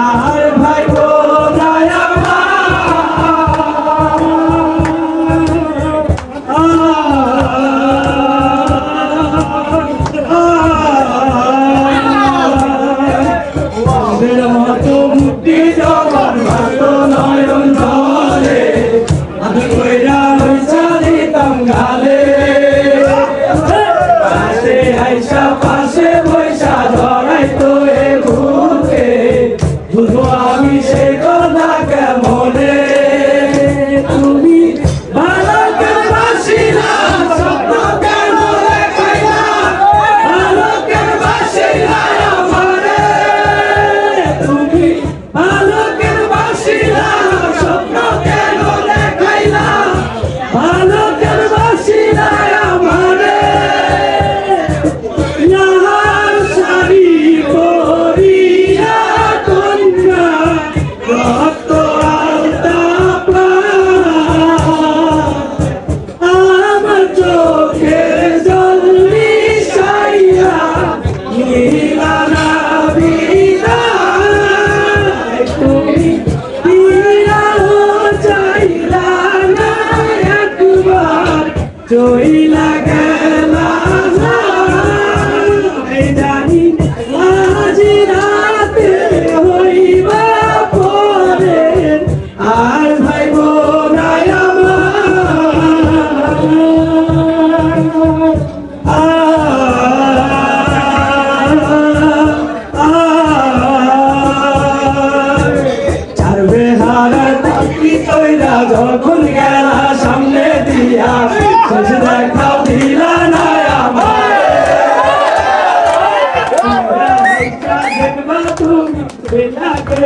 আহার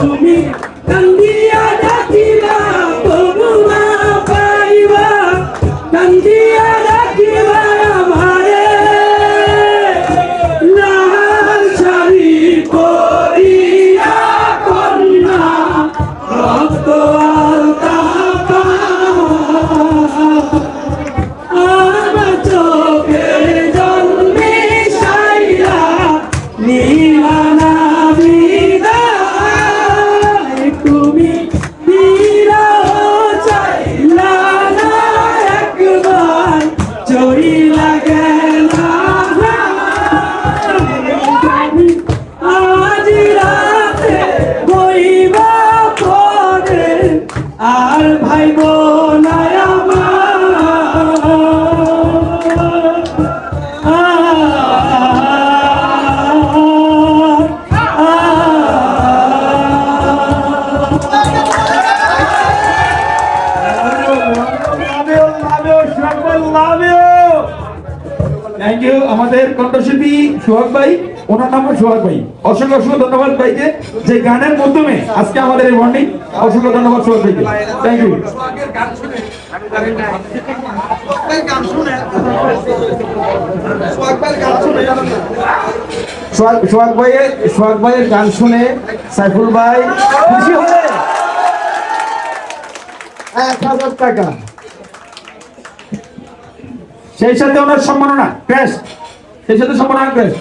তুমি আর ভাই বোনায় থ্যাংক ইউ আমাদের কণ্ঠশিল্পী সোহাগ ভাই। ওনার নাম সোহাগ ভাই। অসংখ্য অসংখ্য ধন্যবাদ ভাইকে। যে গানের মাধ্যমে আজকে আমাদের এই বন্ডিং অসংখ্য ধন্যবাদ সোহাগ ভাইকে। থ্যাংক ইউ সোহাগ ভাইয়ের সোহাগ ভাইয়ের গান শুনে সাইফুল ভাই খুশি হয়ে এক হাজার টাকা। সেই সাথে ওনার সম্মাননা ক্র্যাশ সেই সাথে সম্মাননা ক্র্যাশ